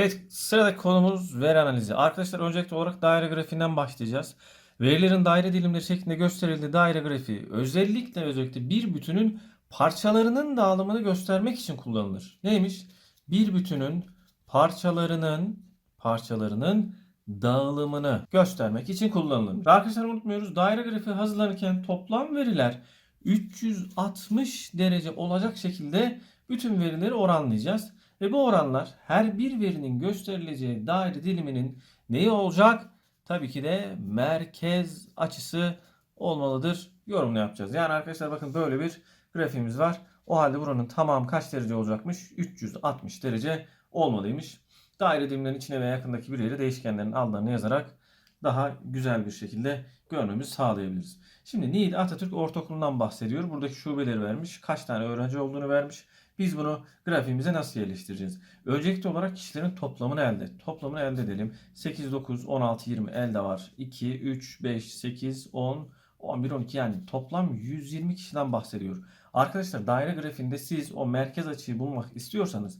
Evet sıradaki konumuz veri analizi. Arkadaşlar öncelikli olarak daire grafiğinden başlayacağız. Verilerin daire dilimleri şeklinde gösterildiği daire grafiği özellikle özellikle bir bütünün parçalarının dağılımını göstermek için kullanılır. Neymiş? Bir bütünün parçalarının parçalarının dağılımını göstermek için kullanılır. Arkadaşlar unutmuyoruz daire grafiği hazırlanırken toplam veriler 360 derece olacak şekilde bütün verileri oranlayacağız. Ve bu oranlar her bir verinin gösterileceği daire diliminin neyi olacak? Tabii ki de merkez açısı olmalıdır. Yorumunu yapacağız. Yani arkadaşlar bakın böyle bir grafiğimiz var. O halde buranın tamamı kaç derece olacakmış? 360 derece olmalıymış. Daire dilimlerinin içine ve yakındaki bir yere değişkenlerin adlarını yazarak daha güzel bir şekilde görmemizi sağlayabiliriz. Şimdi Niğde Atatürk Ortaokulu'ndan bahsediyor. Buradaki şubeleri vermiş. Kaç tane öğrenci olduğunu vermiş. Biz bunu grafiğimize nasıl yerleştireceğiz? Öncelikli olarak kişilerin toplamını elde. Toplamını elde edelim. 8, 9, 16, 20 elde var. 2, 3, 5, 8, 10, 11, 12 yani toplam 120 kişiden bahsediyor. Arkadaşlar daire grafiğinde siz o merkez açıyı bulmak istiyorsanız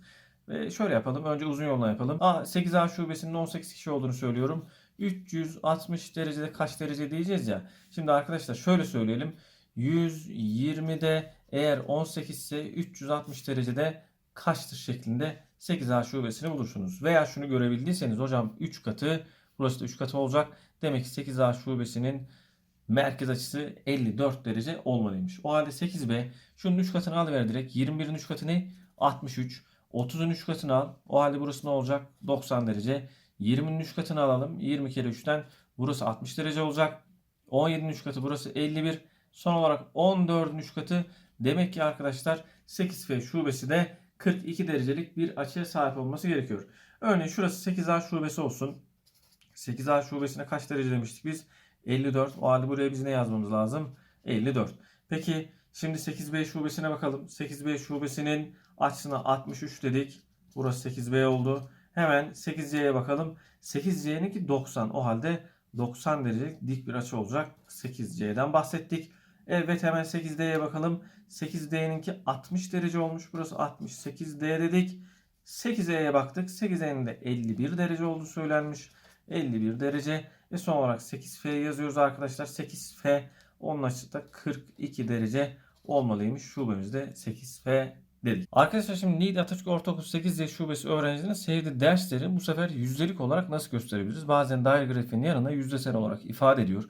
ve şöyle yapalım. Önce uzun yolla yapalım. A, 8A şubesinin 18 kişi olduğunu söylüyorum. 360 derecede kaç derece diyeceğiz ya. Şimdi arkadaşlar şöyle söyleyelim. 120'de eğer 18 ise 360 derecede kaçtır şeklinde 8A şubesini bulursunuz. Veya şunu görebildiyseniz hocam 3 katı burası da 3 katı olacak. Demek ki 8A şubesinin merkez açısı 54 derece olmalıymış. O halde 8B şunun 3 katını alıver direkt. 21'in 3 katı ne? 63. 30'un 3 katını al. O halde burası ne olacak? 90 derece. 20'nin 3 katını alalım. 20 kere 3'ten burası 60 derece olacak. 17'nin 3 katı burası 51. Son olarak 14'ün 3 katı demek ki arkadaşlar 8F şubesi de 42 derecelik bir açıya sahip olması gerekiyor. Örneğin şurası 8A şubesi olsun. 8A şubesine kaç derece demiştik biz? 54. O halde buraya biz ne yazmamız lazım? 54. Peki şimdi 8B şubesine bakalım. 8B şubesinin açısına 63 dedik. Burası 8B oldu. Hemen 8C'ye bakalım. 8C'ninki 90. O halde 90 derecelik dik bir açı olacak. 8C'den bahsettik. Evet hemen 8D'ye bakalım. 8D'ninki 60 derece olmuş. Burası 68D dedik. 8E'ye baktık. 8E'nin de 51 derece olduğu söylenmiş. 51 derece. Ve son olarak 8F yazıyoruz arkadaşlar. 8F onun açısı da 42 derece olmalıymış. Şubemizde 8F dedik. Arkadaşlar şimdi Niğde Atatürk Ortaokulu 8 yaş şubesi öğrencilerinin sevdiği dersleri bu sefer yüzdelik olarak nasıl gösterebiliriz? Bazen daire grafiğinin yanına yüzdesel olarak ifade ediyor.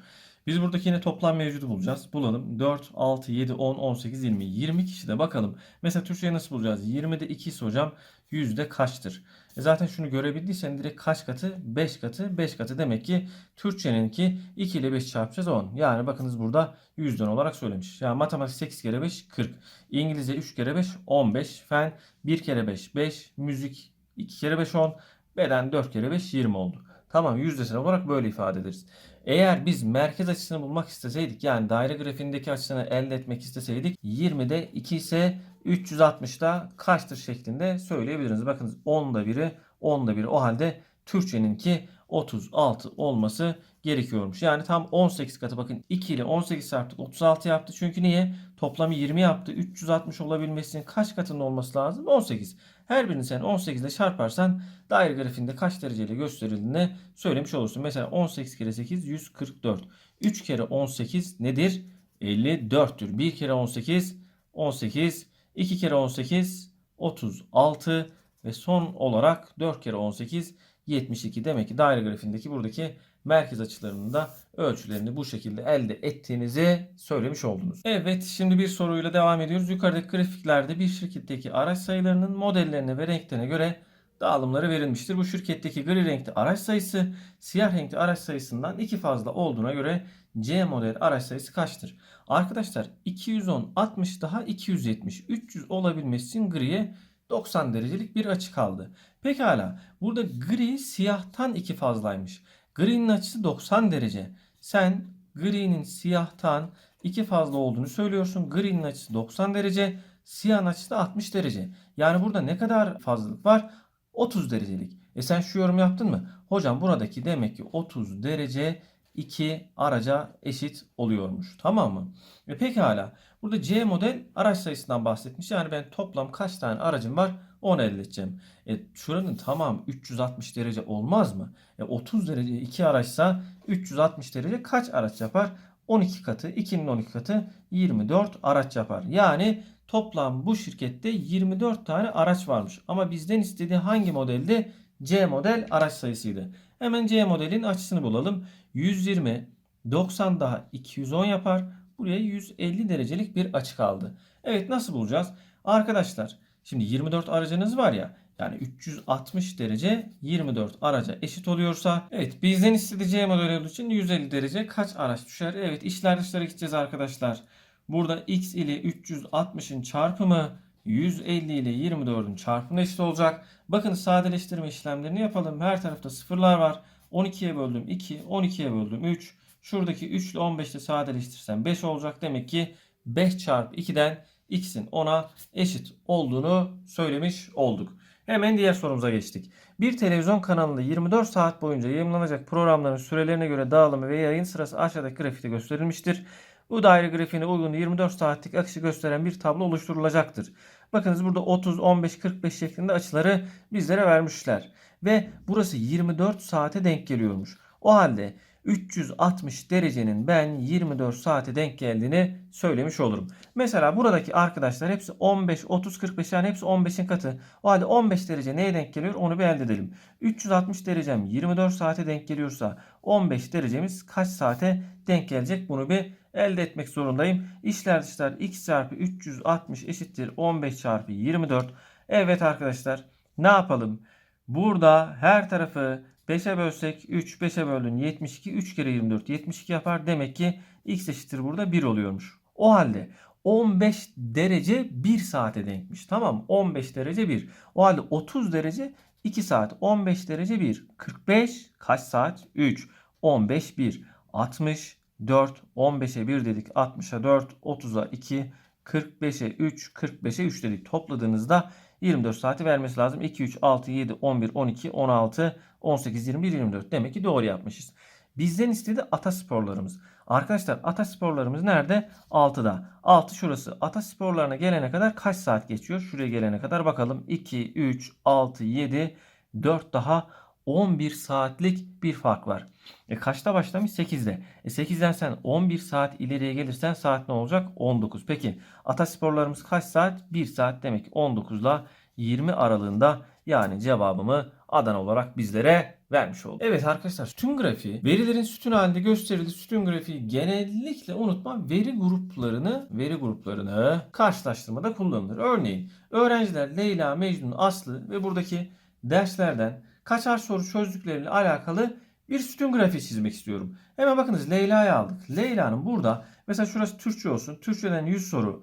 Biz buradaki yine toplam mevcudu bulacağız. Bulalım. 4, 6, 7, 10, 18, 20. 20 kişi de bakalım. Mesela Türkçe'yi nasıl bulacağız? 20'de 2 ise hocam yüzde kaçtır? E zaten şunu görebildiysen direkt kaç katı? 5 katı. 5 katı demek ki Türkçeninki 2 ile 5 çarpacağız 10. Yani bakınız burada yüzden olarak söylemiş. Yani matematik 8 kere 5 40. İngilizce 3 kere 5 15. Fen 1 kere 5 5. Müzik 2 kere 5 10. Beden 4 kere 5 20 oldu. Tamam yüzdesel olarak böyle ifade ederiz. Eğer biz merkez açısını bulmak isteseydik yani daire grafiğindeki açısını elde etmek isteseydik 20'de 2 ise 360'da kaçtır şeklinde söyleyebiliriz. Bakınız 10'da biri 10'da biri o halde Türkçeninki 36 olması gerekiyormuş. Yani tam 18 katı bakın 2 ile 18 çarptık 36 yaptı. Çünkü niye? Toplamı 20 yaptı. 360 olabilmesinin kaç katının olması lazım? 18. Her birini sen 18 ile çarparsan daire grafiğinde kaç dereceyle gösterildiğini söylemiş olursun. Mesela 18 kere 8 144. 3 kere 18 nedir? 54'tür. 1 kere 18 18. 2 kere 18 36 ve son olarak 4 kere 18 72 demek ki daire grafiğindeki buradaki merkez açılarının da ölçülerini bu şekilde elde ettiğinizi söylemiş oldunuz. Evet şimdi bir soruyla devam ediyoruz. Yukarıdaki grafiklerde bir şirketteki araç sayılarının modellerine ve renklerine göre dağılımları verilmiştir. Bu şirketteki gri renkli araç sayısı siyah renkli araç sayısından iki fazla olduğuna göre C model araç sayısı kaçtır? Arkadaşlar 210 60 daha 270 300 olabilmesi için griye 90 derecelik bir açı kaldı. Pekala burada gri siyahtan iki fazlaymış. Gri'nin açısı 90 derece. Sen gri'nin siyahtan iki fazla olduğunu söylüyorsun. Gri'nin açısı 90 derece. Siyahın açısı da 60 derece. Yani burada ne kadar fazlalık var? 30 derecelik. E sen şu yorum yaptın mı? Hocam buradaki demek ki 30 derece 2 araca eşit oluyormuş. Tamam mı? E pekala. Burada C model araç sayısından bahsetmiş. Yani ben toplam kaç tane aracım var onu elde edeceğim. E şuranın tamam 360 derece olmaz mı? E 30 derece 2 araçsa 360 derece kaç araç yapar? 12 katı 2'nin 12 katı 24 araç yapar. Yani toplam bu şirkette 24 tane araç varmış. Ama bizden istediği hangi modeldi? C model araç sayısıydı. Hemen C modelin açısını bulalım. 120, 90 daha 210 yapar. Buraya 150 derecelik bir açı kaldı. Evet nasıl bulacağız? Arkadaşlar şimdi 24 aracınız var ya. Yani 360 derece 24 araca eşit oluyorsa evet bizden istediği model olduğu için 150 derece kaç araç düşer? Evet işler dışlara gideceğiz arkadaşlar. Burada x ile 360'ın çarpımı 150 ile 24'ün çarpımına eşit olacak. Bakın sadeleştirme işlemlerini yapalım. Her tarafta sıfırlar var. 12'ye böldüm 2, 12'ye böldüm 3. Şuradaki 3 ile 15'te sadeleştirsem 5 olacak. Demek ki 5 çarpı 2'den x'in 10'a eşit olduğunu söylemiş olduk. Hemen diğer sorumuza geçtik. Bir televizyon kanalında 24 saat boyunca yayınlanacak programların sürelerine göre dağılımı ve yayın sırası aşağıdaki grafikte gösterilmiştir. Bu daire grafiğine uygun 24 saatlik akışı gösteren bir tablo oluşturulacaktır. Bakınız burada 30, 15, 45 şeklinde açıları bizlere vermişler. Ve burası 24 saate denk geliyormuş. O halde 360 derecenin ben 24 saate denk geldiğini söylemiş olurum. Mesela buradaki arkadaşlar hepsi 15, 30, 45 yani hepsi 15'in katı. O halde 15 derece neye denk geliyor onu bir elde edelim. 360 derecem 24 saate denk geliyorsa 15 derecemiz kaç saate denk gelecek bunu bir elde etmek zorundayım. İşler dışlar x çarpı 360 eşittir 15 çarpı 24. Evet arkadaşlar ne yapalım? Burada her tarafı 5'e bölsek 3, 5'e böldün 72, 3 kere 24 72 yapar. Demek ki x eşittir burada 1 oluyormuş. O halde 15 derece 1 saate denkmiş. Tamam 15 derece 1. O halde 30 derece 2 saat. 15 derece 1. 45 kaç saat? 3. 15 1. 60 4. 15'e 1 dedik. 60'a 4. 30'a 2. 45'e 3. 45'e 3 dedik. Topladığınızda 24 saati vermesi lazım. 2, 3, 6, 7, 11, 12, 16, 18, 21, 24. Demek ki doğru yapmışız. Bizden istedi atasporlarımız. Arkadaşlar atasporlarımız nerede? 6'da. 6 şurası. Atasporlarına gelene kadar kaç saat geçiyor? Şuraya gelene kadar bakalım. 2, 3, 6, 7, 4 daha 11 saatlik bir fark var. E kaçta başlamış? 8'de. E 8'den sen 11 saat ileriye gelirsen saat ne olacak? 19. Peki atasporlarımız kaç saat? 1 saat demek ki 19 ile 20 aralığında yani cevabımı Adana olarak bizlere vermiş oldu. Evet arkadaşlar sütun grafiği verilerin sütun halinde gösterildiği sütun grafiği genellikle unutma veri gruplarını veri gruplarını karşılaştırmada kullanılır. Örneğin öğrenciler Leyla, Mecnun, Aslı ve buradaki derslerden kaçar soru çözdükleriyle alakalı bir sütun grafiği çizmek istiyorum. Hemen bakınız Leyla'yı aldık. Leyla'nın burada mesela şurası Türkçe olsun. Türkçeden 100 soru.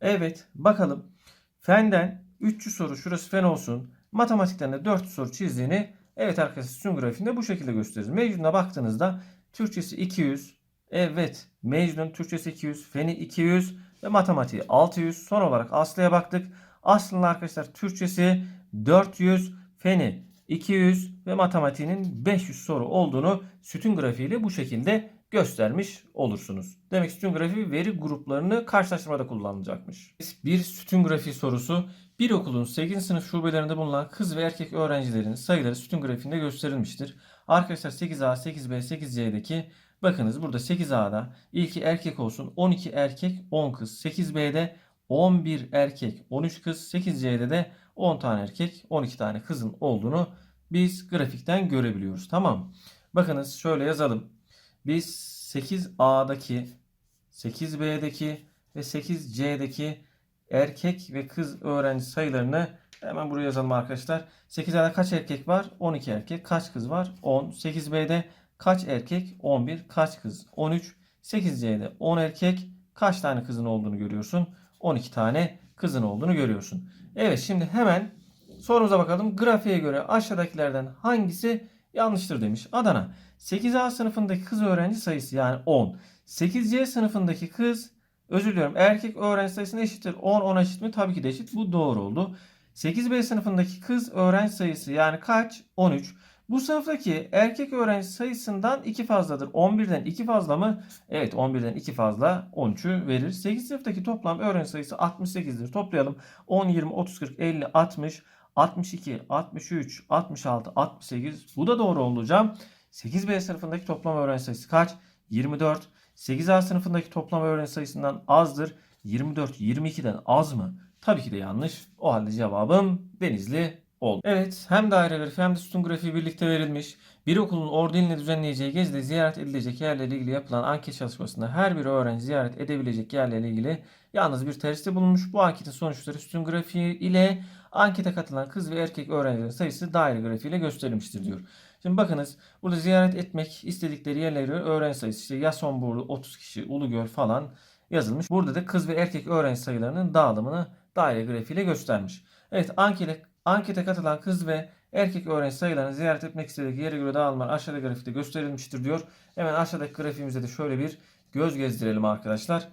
Evet bakalım. Fenden 300 soru şurası fen olsun. Matematikten de 400 soru çizdiğini evet arkadaşlar sütun grafiğinde bu şekilde gösteririz. Mecnun'a baktığınızda Türkçesi 200. Evet Mecnun Türkçesi 200. Feni 200 ve matematiği 600. Son olarak Aslı'ya baktık. Aslı'nın arkadaşlar Türkçesi 400. Feni 200 ve matematiğinin 500 soru olduğunu sütun grafiğiyle bu şekilde göstermiş olursunuz. Demek sütun grafiği veri gruplarını karşılaştırmada kullanılacakmış. Bir sütun grafiği sorusu bir okulun 8. sınıf şubelerinde bulunan kız ve erkek öğrencilerin sayıları sütun grafiğinde gösterilmiştir. Arkadaşlar 8A, 8B, 8C'deki bakınız burada 8A'da ilki erkek olsun 12 erkek 10 kız. 8B'de 11 erkek 13 kız. 8C'de de 10 tane erkek 12 tane kızın olduğunu biz grafikten görebiliyoruz. Tamam. Bakınız şöyle yazalım. Biz 8A'daki 8B'deki ve 8C'deki erkek ve kız öğrenci sayılarını hemen buraya yazalım arkadaşlar. 8A'da kaç erkek var? 12 erkek. Kaç kız var? 10. 8B'de kaç erkek? 11. Kaç kız? 13. 8C'de 10 erkek. Kaç tane kızın olduğunu görüyorsun? 12 tane kızın olduğunu görüyorsun. Evet şimdi hemen sorumuza bakalım. Grafiğe göre aşağıdakilerden hangisi yanlıştır demiş. Adana 8A sınıfındaki kız öğrenci sayısı yani 10. 8C sınıfındaki kız özür diliyorum erkek öğrenci sayısına eşittir. 10 10 eşit mi? Tabii ki de eşit. Bu doğru oldu. 8B sınıfındaki kız öğrenci sayısı yani kaç? 13. Bu sınıftaki erkek öğrenci sayısından 2 fazladır. 11'den 2 fazla mı? Evet 11'den 2 fazla 13'ü verir. 8 sınıftaki toplam öğrenci sayısı 68'dir. Toplayalım. 10, 20, 30, 40, 50, 60, 62, 63, 66, 68. Bu da doğru olacağım. 8B sınıfındaki toplam öğrenci sayısı kaç? 24. 8A sınıfındaki toplam öğrenci sayısından azdır. 24 22'den az mı? Tabii ki de yanlış. O halde cevabım Denizli oldu. Evet hem daire grafiği hem de sütun grafiği birlikte verilmiş. Bir okulun ordu iline düzenleyeceği gezide ziyaret edilecek yerlerle ilgili yapılan anket çalışmasında her bir öğrenci ziyaret edebilecek yerlerle ilgili yalnız bir tercihte bulunmuş. Bu anketin sonuçları sütun grafiği ile ankete katılan kız ve erkek öğrencilerin sayısı daire grafiğiyle gösterilmiştir diyor. Şimdi bakınız burada ziyaret etmek istedikleri yerlere göre öğrenci sayısı işte Yasonburnu 30 kişi, Ulugöl falan yazılmış. Burada da kız ve erkek öğrenci sayılarının dağılımını daire grafiğiyle göstermiş. Evet ankete, ankete katılan kız ve erkek öğrenci sayılarını ziyaret etmek istedikleri yere göre dağılımlar aşağıdaki grafikte gösterilmiştir diyor. Hemen aşağıdaki grafiğimize de şöyle bir göz gezdirelim arkadaşlar.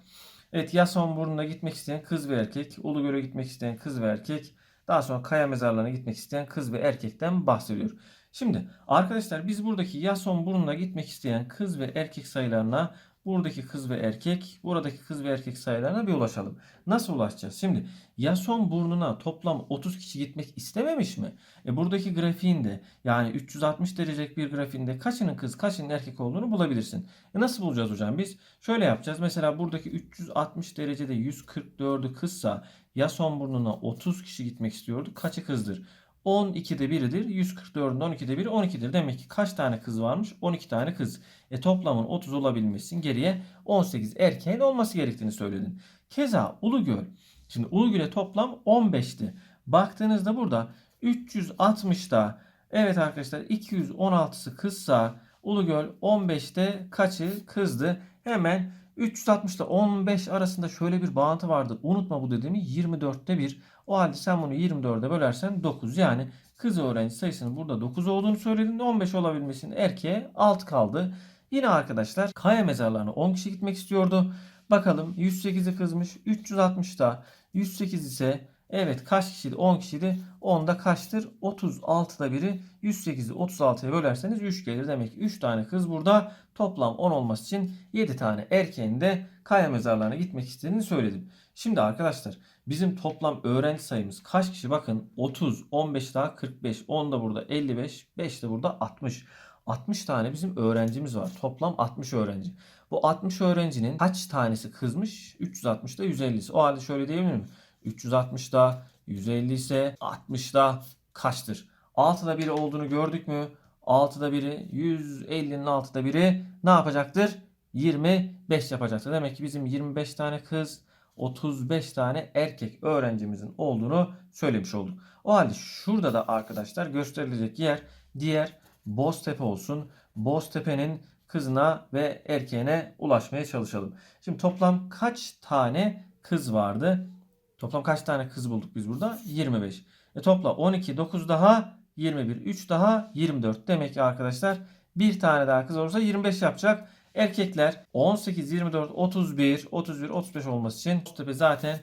Evet Yasonburnu'na gitmek isteyen kız ve erkek, Ulugöl'e gitmek isteyen kız ve erkek, daha sonra Kaya mezarlarına gitmek isteyen kız ve erkekten bahsediyor. Şimdi arkadaşlar biz buradaki Yasonburnu'na gitmek isteyen kız ve erkek sayılarına buradaki kız ve erkek, buradaki kız ve erkek sayılarına bir ulaşalım. Nasıl ulaşacağız? Şimdi Yasonburnu'na toplam 30 kişi gitmek istememiş mi? E buradaki grafiğinde yani 360 derecelik bir grafiğinde kaçının kız kaçının erkek olduğunu bulabilirsin. E nasıl bulacağız hocam biz? Şöyle yapacağız. Mesela buradaki 360 derecede 144'ü kızsa Yasonburnu'na 30 kişi gitmek istiyordu. Kaçı kızdır? 12'de biridir. 144'ün 12'de biri 12'dir. Demek ki kaç tane kız varmış? 12 tane kız. E toplamın 30 olabilmesi için geriye 18 erkeğin olması gerektiğini söyledin. Keza Ulugöl. Şimdi Ulugöl'e toplam 15'ti. Baktığınızda burada 360'da evet arkadaşlar 216'sı kızsa Ulugöl 15'te kaçı kızdı? Hemen 360 ile 15 arasında şöyle bir bağıntı vardı. Unutma bu dediğimi 24'te 1. O halde sen bunu 24'e bölersen 9. Yani kız öğrenci sayısının burada 9 olduğunu söyledin. 15 olabilmesinin erkeğe 6 kaldı. Yine arkadaşlar Kaya mezarlarına 10 kişi gitmek istiyordu. Bakalım 108'i kızmış. 360'da 108 ise evet kaç kişiydi? 10 kişiydi. 10'da kaçtır? 36'da biri 108'i 36'ya bölerseniz 3 gelir. Demek ki 3 tane kız burada. Toplam 10 olması için 7 tane erkeğin de kaya mezarlarına gitmek istediğini söyledim. Şimdi arkadaşlar bizim toplam öğrenci sayımız kaç kişi? Bakın 30, 15 daha 45, 10 da burada 55, 5 de burada 60. 60 tane bizim öğrencimiz var. Toplam 60 öğrenci. Bu 60 öğrencinin kaç tanesi kızmış? 360'da 150'si. O halde şöyle diyebilir miyim? 360'da 150 ise 60'da kaçtır? 6'da biri olduğunu gördük mü? 6'da biri 150'nin 6'da biri ne yapacaktır? 25 yapacaktır. Demek ki bizim 25 tane kız 35 tane erkek öğrencimizin olduğunu söylemiş olduk. O halde şurada da arkadaşlar gösterilecek yer diğer Boztepe olsun. Boztepe'nin kızına ve erkeğine ulaşmaya çalışalım. Şimdi toplam kaç tane kız vardı? Toplam kaç tane kız bulduk biz burada? 25. E topla 12, 9 daha 21, 3 daha 24. Demek ki arkadaşlar bir tane daha kız olursa 25 yapacak. Erkekler 18, 24, 31, 31, 35 olması için Boztepe zaten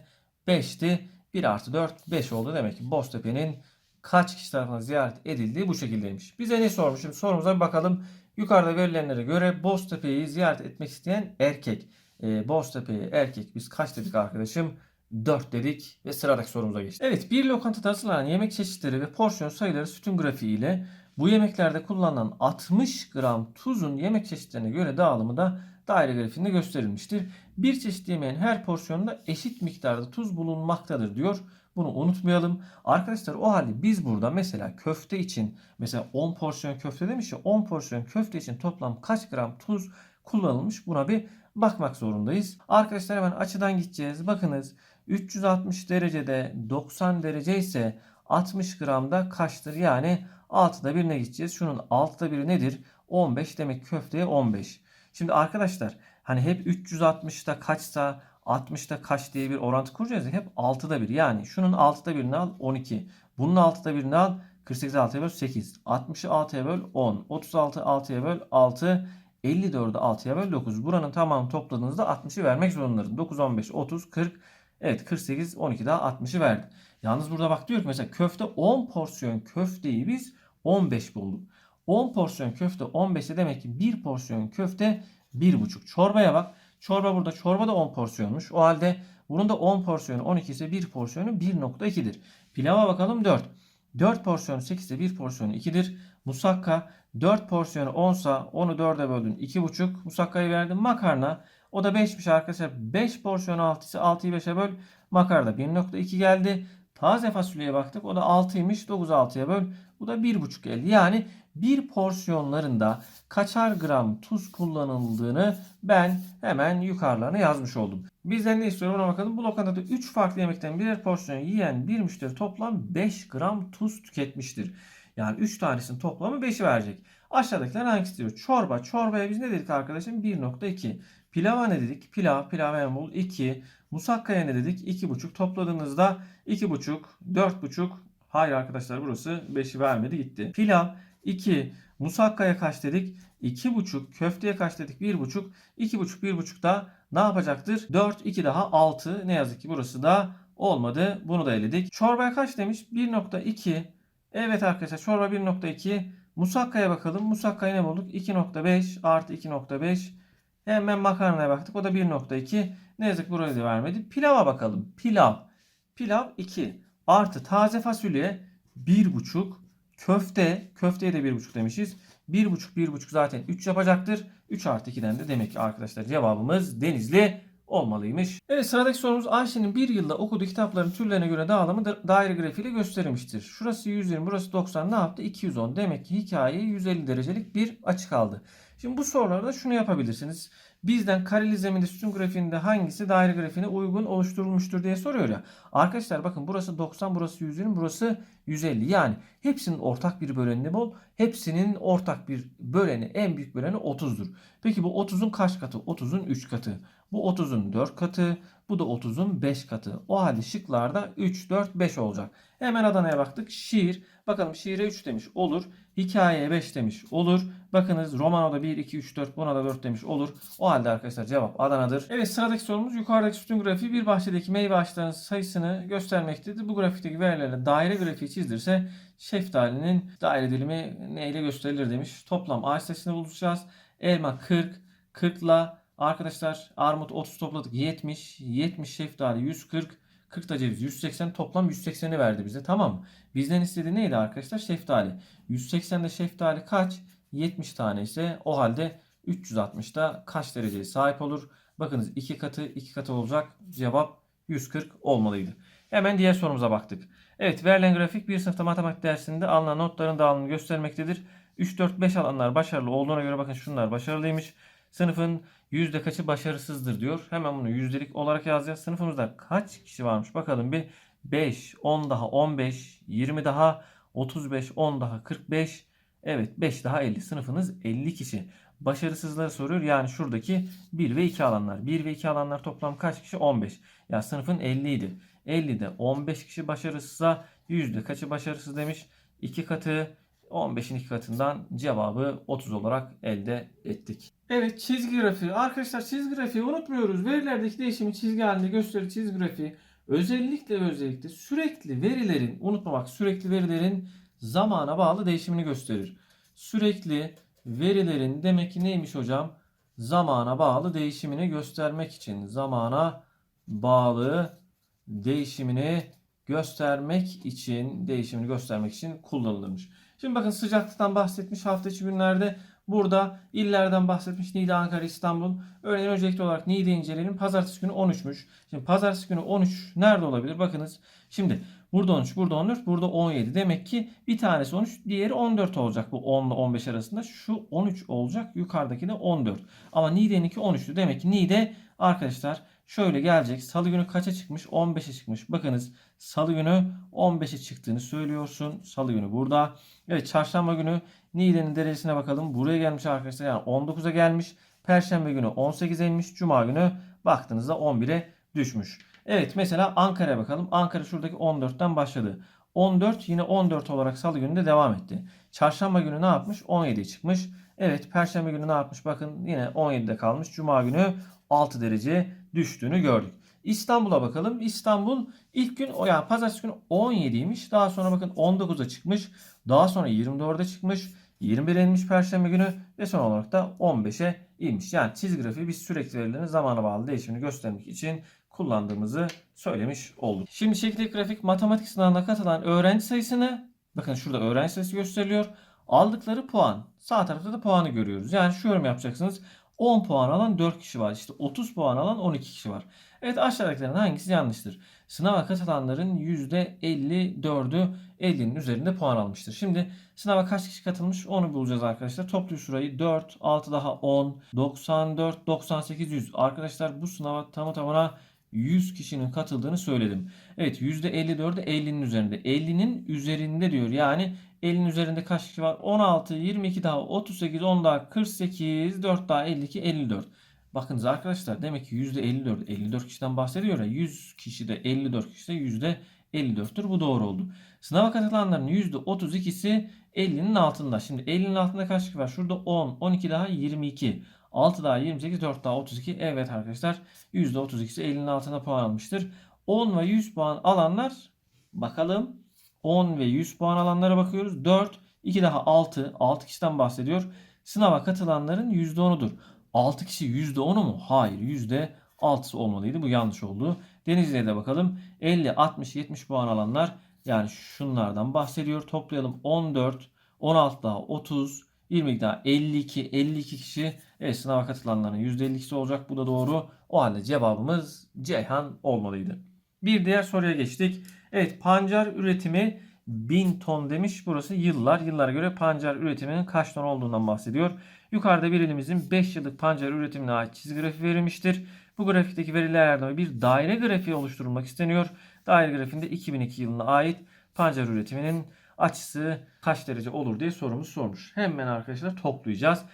5'ti. 1 artı 4, 5 oldu. Demek ki Boztepe'nin kaç kişi tarafından ziyaret edildiği bu şekildeymiş. Bize ne sormuş? Şimdi sorumuza bir bakalım. Yukarıda verilenlere göre Boztepe'yi ziyaret etmek isteyen erkek. E, Boztepe'ye erkek biz kaç dedik arkadaşım? 4 dedik ve sıradaki sorumuza geçtik. Evet bir lokantada hazırlanan yemek çeşitleri ve porsiyon sayıları sütun grafiği ile bu yemeklerde kullanılan 60 gram tuzun yemek çeşitlerine göre dağılımı da daire grafiğinde gösterilmiştir. Bir çeşit yemeğin her porsiyonunda eşit miktarda tuz bulunmaktadır diyor. Bunu unutmayalım. Arkadaşlar o halde biz burada mesela köfte için mesela 10 porsiyon köfte demiş ya 10 porsiyon köfte için toplam kaç gram tuz kullanılmış buna bir bakmak zorundayız. Arkadaşlar hemen açıdan gideceğiz. Bakınız 360 derecede 90 derece ise 60 gramda kaçtır? Yani 6'da 1'ine gideceğiz. Şunun 6'da 1'i nedir? 15 demek köfteye 15. Şimdi arkadaşlar hani hep 360'da kaçsa 60'da kaç diye bir orantı kuracağız ya hep 6'da 1. Yani şunun 6'da 1'ini al 12. Bunun 6'da 1'ini al 48 6'ya böl 8. 60'ı 6'ya böl 10. 36 6'ya böl 6. 54'ü 6'ya böl 9. Buranın tamamını topladığınızda 60'ı vermek zorundasınız. 9, 15, 30, 40. Evet 48, 12 daha 60'ı verdi. Yalnız burada bak diyor ki mesela köfte 10 porsiyon köfteyi biz 15 bulduk. 10 porsiyon köfte 15'e demek ki 1 porsiyon köfte 1,5. Çorbaya bak. Çorba burada. Çorba da 10 porsiyonmuş. O halde bunun da 10 porsiyonu 12 ise 1 porsiyonu 1.2'dir. Pilava bakalım 4. 4 porsiyonu 8 ise 1 porsiyonu 2'dir. Musakka 4 porsiyonu 10 ise onu 4'e böldün 2,5. Musakkayı verdim. Makarna o da 5'miş arkadaşlar. 5 porsiyon 6 ise 6'yı 5'e böl. Makarna 1.2 geldi. Taze fasulyeye baktık. O da 6'ymış. 9'u 6'ya böl. Bu da 1.5 geldi. Yani bir porsiyonlarında kaçar gram tuz kullanıldığını ben hemen yukarılarına yazmış oldum. Bizden ne istiyor ona bakalım. Bu lokantada 3 farklı yemekten birer porsiyon yiyen bir müşteri toplam 5 gram tuz tüketmiştir. Yani 3 tanesinin toplamı 5'i verecek. Aşağıdakiler hangisi diyor? Çorba. Çorbaya biz ne dedik arkadaşım? 1.2. Pilava ne dedik? Pilav, pilav en bol 2. Musakkaya ne dedik? 2,5. Topladığınızda 2,5, 4,5. Hayır arkadaşlar burası 5'i vermedi gitti. Pilav 2. Musakkaya kaç dedik? 2,5. Köfteye kaç dedik? 1,5. 2,5, 1,5 da ne yapacaktır? 4, 2 daha 6. Ne yazık ki burası da olmadı. Bunu da eledik. Çorbaya kaç demiş? 1.2. Evet arkadaşlar çorba 1.2. Musakkaya bakalım. Musakkaya ne bulduk? 2.5 artı 2.5. Hemen makarnaya baktık. O da 1.2. Ne yazık burayı da vermedi. Pilava bakalım. Pilav. Pilav 2. Artı taze fasulye 1.5. Köfte. Köfteye de 1.5 demişiz. 1.5 1.5 zaten 3 yapacaktır. 3 artı 2'den de demek ki arkadaşlar cevabımız Denizli olmalıymış. Evet sıradaki sorumuz Ayşe'nin bir yılda okuduğu kitapların türlerine göre dağılımı da- daire grafiğiyle gösterilmiştir. Şurası 120, burası 90 ne yaptı? 210. Demek ki hikayeye 150 derecelik bir açı kaldı. Şimdi bu sorularda şunu yapabilirsiniz. Bizden kareli zeminde sütun grafiğinde hangisi daire grafiğine uygun oluşturulmuştur diye soruyor ya. Arkadaşlar bakın burası 90, burası 120, burası 150. Yani hepsinin ortak bir böleni bol. Hepsinin ortak bir böleni, en büyük böleni 30'dur. Peki bu 30'un kaç katı? 30'un 3 katı. Bu 30'un 4 katı. Bu da 30'un 5 katı. O halde şıklarda 3, 4, 5 olacak. Hemen Adana'ya baktık. Şiir. Bakalım şiire 3 demiş. Olur. Hikayeye 5 demiş. Olur. Bakınız Romano'da 1, 2, 3, 4. Buna da 4 demiş. Olur. O halde arkadaşlar cevap Adana'dır. Evet sıradaki sorumuz yukarıdaki sütun grafiği bir bahçedeki meyve ağaçlarının sayısını göstermektedir. Bu grafikteki verilerle daire grafiği çizdirse şeftalinin daire dilimi neyle gösterilir demiş. Toplam ağaç sayısını bulacağız. Elma 40. 40 ile arkadaşlar armut 30 topladık 70. 70 şeftali 140. 40 da ceviz 180 toplam 180'i verdi bize tamam mı? Bizden istediği neydi arkadaşlar? Şeftali. 180'de şeftali kaç? 70 tane ise o halde 360'da kaç dereceye sahip olur? Bakınız 2 katı 2 katı olacak. Cevap 140 olmalıydı. Hemen diğer sorumuza baktık. Evet verilen grafik bir sınıfta matematik dersinde alınan notların dağılımını göstermektedir. 3, 4, 5 alanlar başarılı olduğuna göre bakın şunlar başarılıymış. Sınıfın yüzde kaçı başarısızdır diyor. Hemen bunu yüzdelik olarak yazacağız. Sınıfımızda kaç kişi varmış bakalım bir. 5, 10 daha 15, 20 daha 35, 10 daha 45. Evet 5 daha 50. Sınıfınız 50 kişi. Başarısızları soruyor. Yani şuradaki 1 ve 2 alanlar. 1 ve 2 alanlar toplam kaç kişi? 15. Ya sınıfın 50 idi. 50'de 15 kişi başarısızsa yüzde kaçı başarısız demiş. 2 katı 15'in 2 katından cevabı 30 olarak elde ettik. Evet çizgi grafiği. Arkadaşlar çizgi grafiği unutmuyoruz. Verilerdeki değişimi çizgi halinde gösterir çizgi grafiği. Özellikle özellikle sürekli verilerin unutmamak sürekli verilerin zamana bağlı değişimini gösterir. Sürekli verilerin demek ki neymiş hocam? Zamana bağlı değişimini göstermek için zamana bağlı değişimini göstermek için değişimini göstermek için kullanılırmış. Şimdi bakın sıcaklıktan bahsetmiş hafta içi günlerde. Burada illerden bahsetmiş. Niğde, Ankara, İstanbul. Örneğin öncelikli olarak Niğde inceleyelim. Pazartesi günü 13'müş. Şimdi pazartesi günü 13 nerede olabilir? Bakınız. Şimdi burada 13, burada 14, burada 17. Demek ki bir tanesi 13, diğeri 14 olacak. Bu 10 ile 15 arasında. Şu 13 olacak. Yukarıdaki de 14. Ama Niğde'ninki 13'tü. Demek ki Niğde arkadaşlar şöyle gelecek. Salı günü kaça çıkmış? 15'e çıkmış. Bakınız salı günü 15'e çıktığını söylüyorsun. Salı günü burada. Evet çarşamba günü Niğde'nin derecesine bakalım. Buraya gelmiş arkadaşlar. Yani 19'a gelmiş. Perşembe günü 18'e inmiş. Cuma günü baktığınızda 11'e düşmüş. Evet mesela Ankara'ya bakalım. Ankara şuradaki 14'ten başladı. 14 yine 14 olarak salı günü de devam etti. Çarşamba günü ne yapmış? 17'ye çıkmış. Evet perşembe günü ne yapmış? Bakın yine 17'de kalmış. Cuma günü 6 derece düştüğünü gördük. İstanbul'a bakalım. İstanbul ilk gün yani pazartesi günü 17'ymiş. Daha sonra bakın 19'a çıkmış. Daha sonra 24'e çıkmış. 21'e inmiş perşembe günü ve son olarak da 15'e inmiş. Yani çizgi grafiği biz sürekli verilerin zamana bağlı değişimini göstermek için kullandığımızı söylemiş olduk. Şimdi şekildeki grafik matematik sınavına katılan öğrenci sayısını bakın şurada öğrenci sayısı gösteriliyor. Aldıkları puan. Sağ tarafta da puanı görüyoruz. Yani şu yorum yapacaksınız. 10 puan alan 4 kişi var. İşte 30 puan alan 12 kişi var. Evet aşağıdakilerin hangisi yanlıştır? Sınava katılanların %54'ü 50'nin üzerinde puan almıştır. Şimdi sınava kaç kişi katılmış onu bulacağız arkadaşlar. Toplu şurayı 4, 6 daha 10, 94, 98, 100. Arkadaşlar bu sınava tamı tamına 100 kişinin katıldığını söyledim. Evet %54'ü 50'nin üzerinde. 50'nin üzerinde diyor. Yani 50'nin üzerinde kaç kişi var? 16, 22 daha 38, 10 daha 48, 4 daha 52, 54. Bakınız arkadaşlar demek ki %54, 54 kişiden bahsediyor ya. 100 kişi de 54 kişi de %54'tür. Bu doğru oldu. Sınava katılanların %32'si 50'nin altında. Şimdi 50'nin altında kaç kişi var? Şurada 10, 12 daha 22. 6 daha 28, 4 daha 32. Evet arkadaşlar %32'si 50'nin altında puan almıştır. 10 ve 100 puan alanlar bakalım 10 ve 100 puan alanlara bakıyoruz. 4, 2 daha 6. 6 kişiden bahsediyor. Sınava katılanların %10'udur. 6 kişi %10'u mu? Hayır %6'sı olmalıydı. Bu yanlış oldu. Denizli'ye de bakalım. 50, 60, 70 puan alanlar yani şunlardan bahsediyor. Toplayalım 14, 16 daha 30, 20 daha 52, 52 kişi evet, sınava katılanların %52'si olacak. Bu da doğru. O halde cevabımız Ceyhan olmalıydı. Bir diğer soruya geçtik. Evet pancar üretimi 1000 ton demiş. Burası yıllar. Yıllara göre pancar üretiminin kaç ton olduğundan bahsediyor. Yukarıda bir ilimizin 5 yıllık pancar üretimine ait çizgi grafik verilmiştir. Bu grafikteki verilerden bir daire grafiği oluşturulmak isteniyor. Daire grafiğinde 2002 yılına ait pancar üretiminin açısı kaç derece olur diye sorumuz sormuş. Hemen arkadaşlar toplayacağız.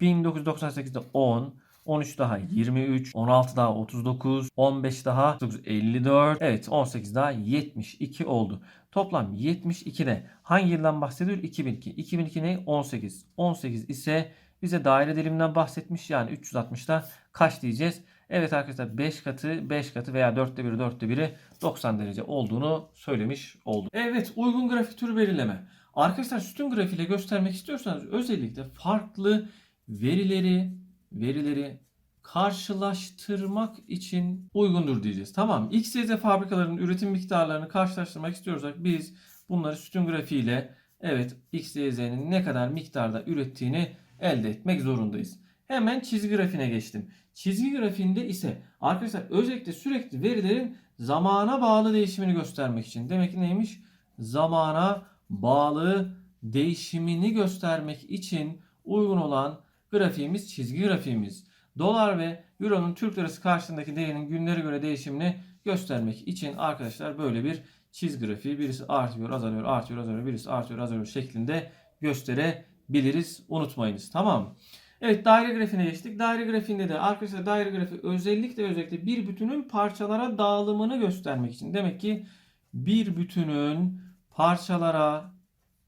1998'de 10, 13 daha 23, 16 daha 39, 15 daha 54, evet 18 daha 72 oldu. Toplam 72'de hangi yıldan bahsediyor? 2002. 2002 ne? 18. 18 ise bize daire diliminden bahsetmiş. Yani 360'da kaç diyeceğiz? Evet arkadaşlar 5 katı, 5 katı veya 4'te 1'i 4'te 1'i 90 derece olduğunu söylemiş oldum. Evet uygun grafik türü belirleme. Arkadaşlar sütun grafiğiyle göstermek istiyorsanız özellikle farklı verileri verileri karşılaştırmak için uygundur diyeceğiz. Tamam. X, Y, Z fabrikalarının üretim miktarlarını karşılaştırmak istiyorsak biz bunları sütun grafiğiyle evet X, Y, Z'nin ne kadar miktarda ürettiğini elde etmek zorundayız. Hemen çizgi grafiğine geçtim. Çizgi grafiğinde ise arkadaşlar özellikle sürekli verilerin zamana bağlı değişimini göstermek için. Demek ki neymiş? Zamana bağlı değişimini göstermek için uygun olan grafiğimiz çizgi grafiğimiz. Dolar ve Euro'nun Türk lirası karşısındaki değerinin günlere göre değişimini göstermek için arkadaşlar böyle bir çizgi grafiği birisi artıyor, azalıyor, artıyor, azalıyor, birisi artıyor, azalıyor şeklinde gösterebiliriz. Unutmayınız. Tamam mı? Evet daire grafiğine geçtik. Daire grafiğinde de arkadaşlar daire grafiği özellikle özellikle bir bütünün parçalara dağılımını göstermek için. Demek ki bir bütünün parçalara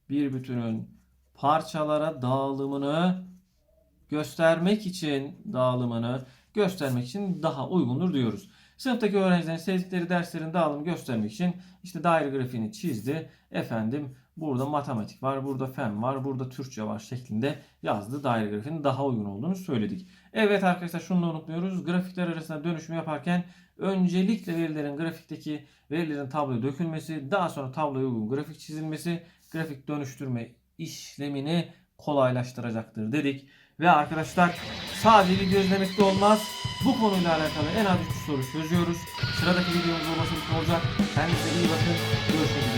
bir bütünün parçalara dağılımını göstermek için dağılımını göstermek için daha uygundur diyoruz. Sınıftaki öğrencilerin sevdikleri derslerin dağılımı göstermek için işte daire grafiğini çizdi. Efendim burada matematik var, burada fen var, burada Türkçe var şeklinde yazdı. Daire grafiğinin daha uygun olduğunu söyledik. Evet arkadaşlar şunu da unutmuyoruz. Grafikler arasında dönüşüm yaparken öncelikle verilerin grafikteki verilerin tabloya dökülmesi, daha sonra tabloya uygun grafik çizilmesi, grafik dönüştürme işlemini kolaylaştıracaktır dedik. Ve arkadaşlar sadece video izlemekte olmaz. Bu konuyla alakalı en az 3 soru çözüyoruz. Sıradaki videomuz olması olacak. Kendinize iyi bakın. Görüşmek üzere.